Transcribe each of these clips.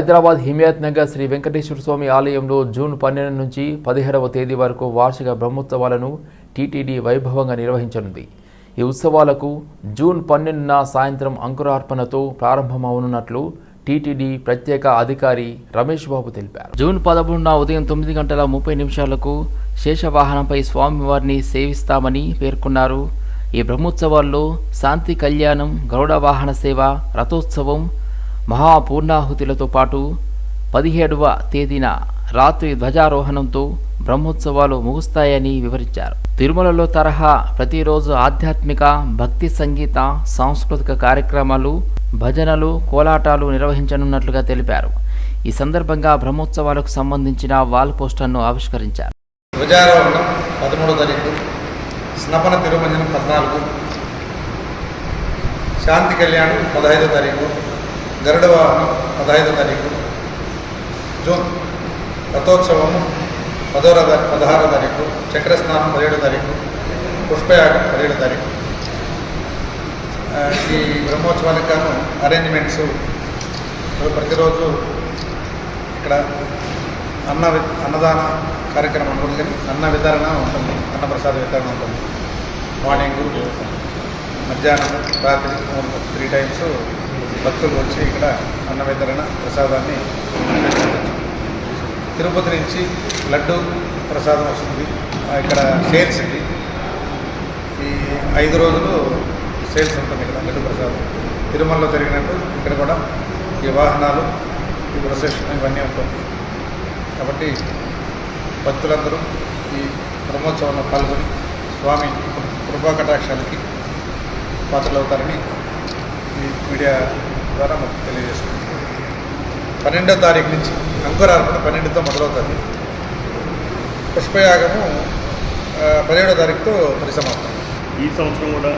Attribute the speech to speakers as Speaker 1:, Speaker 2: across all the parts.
Speaker 1: హైదరాబాద్ హిమాయత్ నగర్ శ్రీ వెంకటేశ్వర స్వామి ఆలయంలో జూన్ పన్నెండు నుంచి పదిహేడవ తేదీ వరకు వార్షిక బ్రహ్మోత్సవాలను టీటీడీ వైభవంగా నిర్వహించనుంది. ఈ ఉత్సవాలకు జూన్ పన్నెండున సాయంత్రం అంకురార్పణతో ప్రారంభమవనున్నట్లు టీటీడీ ప్రత్యేక అధికారి రమేష్ బాబు తెలిపారు. జూన్ పదమూడున ఉదయం తొమ్మిది గంటల ముప్పై నిమిషాలకు శేషవాహనంపై స్వామివారిని సేవిస్తామని పేర్కొన్నారు. ఈ బ్రహ్మోత్సవాల్లో శాంతి కళ్యాణం గరుడ వాహన సేవ రథోత్సవం మహాపూర్ణాహుతిలతో పాటు పదిహేడవ తేదీన రాత్రి ధ్వజారోహణంతో బ్రహ్మోత్సవాలు ముగుస్తాయని వివరించారు. తిరుమలలో తరహా ప్రతిరోజు ఆధ్యాత్మిక భక్తి సంగీత సాంస్కృతిక కార్యక్రమాలు భజనలు కోలాటాలు నిర్వహించనున్నట్లుగా తెలిపారు. ఈ సందర్భంగా బ్రహ్మోత్సవాలకు సంబంధించిన వాల్ పోస్టర్ను ఆవిష్కరించారు.
Speaker 2: ధ్వజారోహణం పదమూడో తారీఖు స్నపన తిరుమంజనం పద్నాలుగు శాంతి కళ్యాణం పదహైదో తారీఖు గరుడ వాహనం పదహైదో తారీఖు. జూన్ రథోత్సవము పదో తా పదహారో తారీఖు చక్రస్నానం పదిహేడో తారీఖు పుష్పయాగం పదిహేడో తారీఖు. ఈ బ్రహ్మోత్సవానికి గాను అరేంజ్మెంట్స్ ప్రతిరోజు ఇక్కడ అన్న అన్నదాన కార్యక్రమం ఉంటుంది కానీ అన్న వితరణ ఉంటుంది అన్నప్రసాద వితరణ ఉంటుంది. మార్నింగ్ మధ్యాహ్నం రాత్రి త్రీ టైమ్స్ భక్తులు వచ్చి ఇక్కడ అన్న వితరణ ప్రసాదాన్ని తిరుపతి నుంచి లడ్డు ప్రసాదం వస్తుంది. ఇక్కడ సేల్స్ ఇది. ఈ ఐదు రోజులు సేల్స్ ఉంటుంది ఇక్కడ లడ్డు ప్రసాదం. తిరుమలలో జరిగినట్టు ఇక్కడ కూడా ఈ వాహనాలు ఈ ప్రొసెషన్ ఇవన్నీ ఉంటుంది. కాబట్టి భక్తులందరూ ఈ బ్రహ్మోత్సవంలో పాల్గొని స్వామి కృపా కటాక్షాలకి పాత్రలవుతారని ఈ మీడియా ద్వారా మాకు తెలియజేస్తుంది పన్నెండో తారీఖు నుంచి అంకురార్పణ పన్నెండుతో మొదలవుతుంది. పుష్పయాగము పదిహేడో తారీఖుతో పరిసమాప్తం.
Speaker 3: ఈ సంవత్సరం కూడా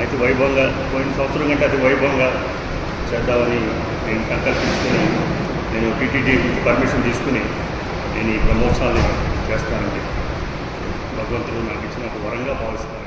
Speaker 3: అయితే వైభవంగా పోయిన సంవత్సరం కంటే అది వైభవంగా చేద్దామని నేను సంకల్పించుకుని నేను టీటీడీ నుంచి పర్మిషన్ తీసుకుని నేను ఈ బ్రహ్మోత్సవాన్ని చేస్తానండి భగవంతుడు నాకు ఇచ్చిన ఒక వరంగా భావిస్తాను